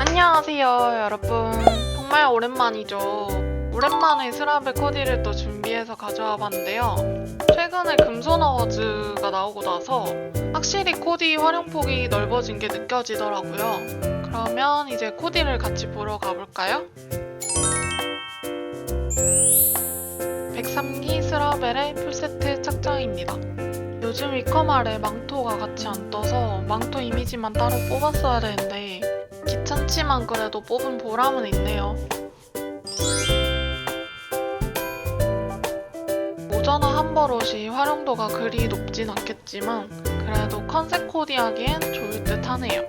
안녕하세요, 여러분. 정말 오랜만이죠. 오랜만에 스라벨 코디를 또 준비해서 가져와 봤는데요. 최근에 금손 어워즈가 나오고 나서 확실히 코디 활용폭이 넓어진 게 느껴지더라고요. 그러면 이제 코디를 같이 보러 가볼까요? 103기 스라벨의 풀세트 착장입니다. 요즘 위커말에 망토가 같이 안 떠서 망토 이미지만 따로 뽑았어야 되는데 귀찮지만 그래도 뽑은 보람은 있네요. 모자나 한 버릇이 활용도가 그리 높진 않겠지만 그래도 컨셉 코디하기엔 좋을 듯 하네요.